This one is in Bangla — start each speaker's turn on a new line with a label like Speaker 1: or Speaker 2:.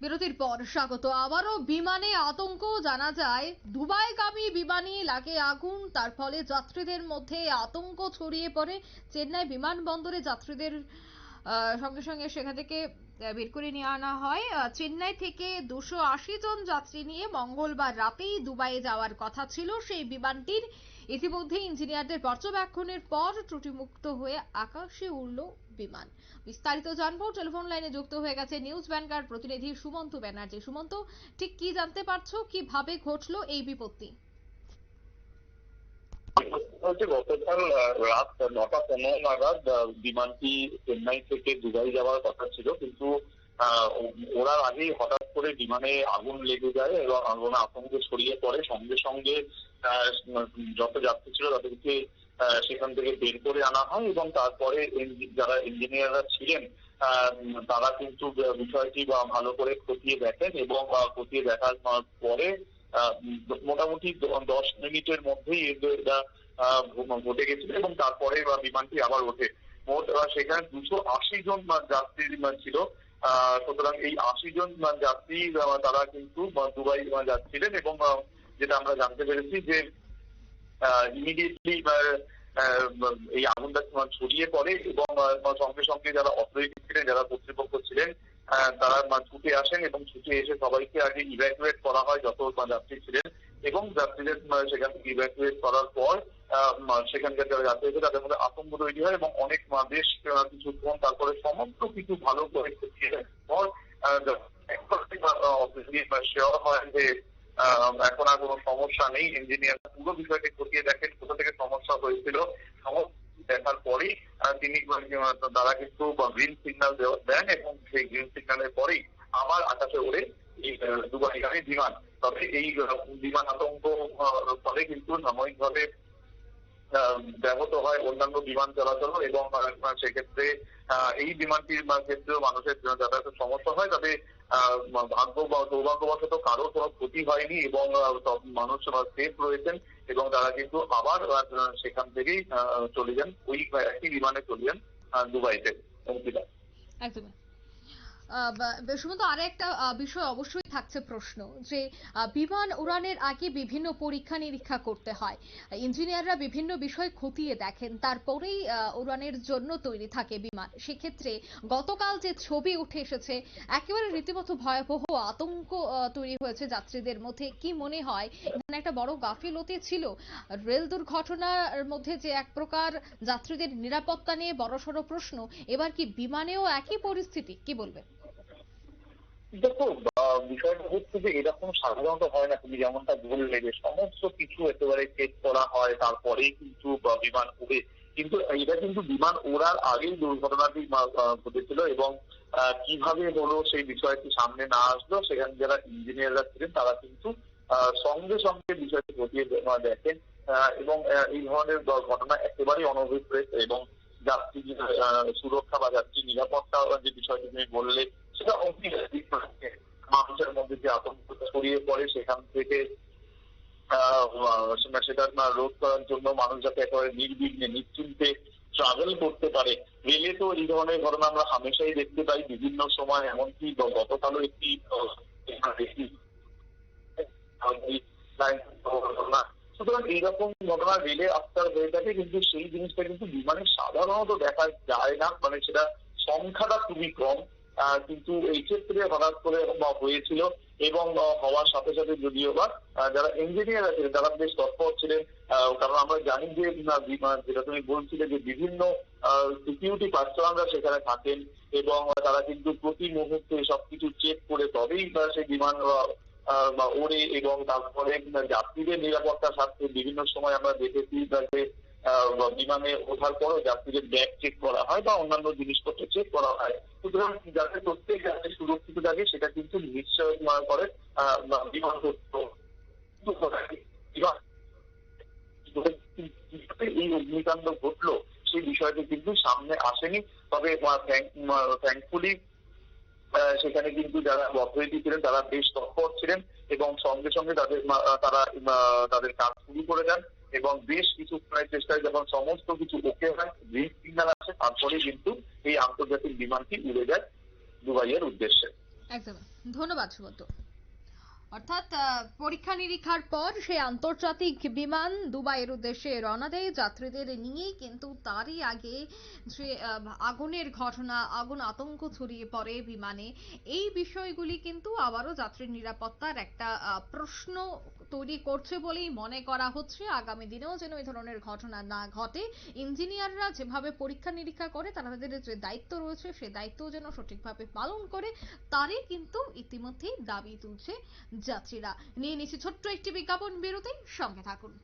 Speaker 1: বিরতির পর স্বাগত। আবারও বিমানে আতঙ্ক, জানা যায় দুবাইগামী বিমানে লাগে আগুন। তার ফলে যাত্রীদের মধ্যে আতঙ্ক ছড়িয়ে পড়ে। চেন্নাই বিমানবন্দরে যাত্রীদের সঙ্গে সঙ্গে সেখান থেকে বের করে নিয়ে আনা হয়। চেন্নাই থেকে দুশো আশি জন যাত্রী নিয়ে মঙ্গলবার রাতেই দুবাইয়ে যাওয়ার কথা ছিল সেই বিমানটির। ইতিমধ্যে ইঞ্জিনিয়ারদের পর্যবেক্ষণের পর ত্রুটিমুক্ত হয়ে আকাশে উড়ল বিমান। বিস্তারিত জানব। টেলিফোন লাইনে যুক্ত হয়ে গেছে নিউজ ব্যাংকার প্রতিনিধি সুমন্ত ব্যানার্জি। সুমন্ত, ঠিক কি জানতে পারছ? কীভাবে ঘটলো এই বিপত্তি?
Speaker 2: হচ্ছে গতকাল রাত নটা পনেরো নাগাদ বিমানটি চেন্নাই থেকে দুবাই যাওয়ার কথা ছিল। কিন্তু আহ, ও- ওড়ার আগেই হঠাৎ করে বিমানে আগুন লেগে যায় এবং আগুনে আতঙ্ক ছড়িয়ে পড়ে। সঙ্গে সঙ্গে যত যাত্রী ছিল তাদেরকে সেখান থেকে বের করে আনা হয় এবং তারপরে যারা ইঞ্জিনিয়াররা ছিলেন তারা কিন্তু বিষয়টি বা ভালো করে খতিয়ে দেখেন এবং খতিয়ে দেখার পরে মোটামুটি দশ মিনিটের মধ্যেই ঘ- ঘটে গেছিল এবং তারপরে বিমানটি আবার ওঠে। মোট সেখানে দুশো আশি জন যাত্রী ছিল। সুতরাং এই আশি জন যাত্রী তারা কিন্তু দুবাই যাচ্ছিলেন এবং যেটা আমরা জানতে পেরেছি যে ইমিডিয়েটলি এই আগুনটা ছড়িয়ে পড়ে এবং সঙ্গে সঙ্গে যারা অথরিটি ছিলেন, যারা কর্তৃপক্ষ ছিলেন তারা ছুটে আসেন এবং ছুটে এসে সবাইকে আগে ইভ্যাকুয়েট করা হয় যত যাত্রী ছিলেন এবং যাত্রীদের সেখান থেকে ইভ্যাকুয়েট করার পর সেখানকার যারা যাত্রী আছে তাদের মধ্যে আতঙ্ক তৈরি হয় এবং অনেক বেশ কিছুক্ষণ তারপরে সমস্ত কিছু ভালো করে পর শিওর হয় যে এখন আর কোনো সমস্যা নেই ইঞ্জিনিয়ার পুরো বিষয়টি খতিয়ে দেখেন কোথা থেকে সমস্যা হয়েছিল, সমস্ত দেখার পরেই তিনি তারা কিন্তু গ্রিন সিগন্যাল দেন এবং সেই গ্রিন সিগন্যালের পরেই আবার আকাশে ওড়ে আহ, বিমান। তবে এই বিমান আতঙ্ক ফলে কিন্তু সাময়িকভাবে ব্যাহত হয় অন্যান্য বিমান চলাচল এবং সেক্ষেত্রে এই বিমানটির ক্ষেত্রেও মানুষের যাতায়াতের সমস্যা হয়। তবে ভাগ্য বা সৌভাগ্যবশত কারও কোনো ক্ষতি হয়নি এবং সব মানুষ সেফ রয়েছেন এবং তারা কিন্তু আবার সেখান থেকেই চলে যান। ওই একই বিমানে চলে যান দুবাইতে।
Speaker 1: বা- সুমন্ত আর একটা বিষয় অবশ্যই থাকছে প্রশ্ন যে বিমান উড়ানের আগে বিভিন্ন পরীক্ষা নিরীক্ষা করতে হয়। ইঞ্জিনিয়াররা বিভিন্ন বিষয় খতিয়ে দেখেন, তারপরেই উড়ানের জন্য তৈরি থাকে বিমান। সেক্ষেত্রে গতকাল যে ছবি উঠে এসেছে, একেবারে রীতিমতো ভয়াবহ আতঙ্ক তৈরি হয়েছে যাত্রীদের মধ্যে। কি মনে হয়, এখানে একটা বড় গাফিলতি ছিল? রেল দুর্ঘটনার মধ্যে যে এক প্রকার যাত্রীদের নিরাপত্তা নিয়ে বড়সড় প্রশ্ন, এবার কি বিমানেও একই পরিস্থিতি? কি বলবেন?
Speaker 2: দেখো বিষয়টা হচ্ছে যে এরকম সাধারণত হয় না। তুমি যেমনটা বললে যে সমস্ত কিছু একেবারে চেক করা হয়, তারপরেই কিন্তু বিমান উড়ে কিন্তু এটা কিন্তু বিমান ওড়ার আগেই দুর্ঘটনাটি ঘটেছিল এবং কীভাবে হলো সেই বিষয়টি সামনে না আসলো, সেখানে যারা ইঞ্জিনিয়াররা ছিলেন, তারা কিন্তু সঙ্গে সঙ্গে বিষয়টি ঘটিয়ে দেখেন এবং এই ধরনের ঘটনা একেবারেই অনভিপ্রেত এবং যাত্রী সুরক্ষা বা যাত্রী নিরাপত্তা যে বিষয়টি তুমি বললে সেটা অনেক মানুষের মধ্যে যে আতঙ্ক ছড়িয়ে পড়ে সেখান থেকে সেটা- রোধ করার জন্য মানুষ যাতে একেবারে নির্বিঘ্নে, নিশ্চিন্তে ট্রাভেল করতে পারে। রেলে তো এই ধরনের ঘটনা আমরা হামেশাই দেখতে পাই বিভিন্ন সময়, এমনকি গতকালও একটি সুতরাং এইরকম ঘটনা রেলে আফতার হয়ে থাকে, কিন্তু সেই জিনিসটা কিন্তু বিমানে সাধারণত দেখা যায় না। মানে সেটা সংখ্যাটা খুবই কম। কিন্তু এই ক্ষেত্রে হঠাৎ করে বা হয়েছিল এবং হওয়ার সাথে সাথে যদিও বা যারা ইঞ্জিনিয়ার আছে তারা বেশ তৎপর ছিলেন কারণ আমরা জানি যে যেটা তুমি বলছিলে যে বিভিন্ন সিকিউরিটি পার্সোনালরা সেখানে থাকেন এবং তারা কিন্তু প্রতি মুহূর্তে সবকিছু চেক করে তবেই সেই বিমান ওড়ে এবং তারপরে যাত্রীদের নিরাপত্তার স্বার্থে বিভিন্ন সময় আমরা দেখেছি যে বিমানে ওঠার পরও যাত্রীদের ব্যাগ চেক করা হয় বা অন্যান্য জিনিসপত্র চেক করা হয়। সুতরাং যাতে প্রত্যেক যাতে সুরক্ষিত থাকে, সেটা কিন্তু নিশ্চয় করে বিমান। এই অগ্নিকাণ্ড ঘটলো, সেই বিষয়টি কিন্তু সামনে আসেনি। তবে থ্যাঙ্কফুলি সেখানে কিন্তু যারা অথরিটি ছিলেন, তারা বেশ তৎপর ছিলেন এবং সঙ্গে সঙ্গে তাদের তারা তাদের কাজ শুরু করে দেন। এবং বেশ কিছু চেষ্টায় যখন সমস্ত কিছু ওকে হয় গ্রিন সিগন্যাল আসে তারপরে কিন্তু এই আন্তর্জাতিক বিমানটি উড়ে যায় দুবাইয়ের উদ্দেশ্যে।
Speaker 1: একদম। ধন্যবাদ সুবন্ত অর্থাৎ পরীক্ষা নিরীক্ষার পর সে আন্তর্জাতিক বিমান দুবাইয়ের উদ্দেশ্যে রওনা দেয়। যাত্রীদের নিয়েই কিন্তু তারই আগে যে আগুনের ঘটনা, আগুন আতঙ্ক ছড়িয়ে পড়ে বিমানে। এই বিষয়গুলি কিন্তু আবারও যাত্রীর নিরাপত্তার একটা প্রশ্ন তৈরি করছে বলেই মনে করা হচ্ছে। আগামী দিনেও যেন এই ধরনের ঘটনা না ঘটে। ইঞ্জিনিয়াররা যেভাবে পরীক্ষা নিরীক্ষা করে তারা তাদের যে দায়িত্ব রয়েছে, সে দায়িত্ব যেন সঠিকভাবে পালন করে, তারই কিন্তু ইতিমধ্যেই দাবি তুলছে যাত্রীরা। নিয়ে নিচ্ছে ছোট্ট একটি বিজ্ঞাপন বিরতি সঙ্গে থাকুন।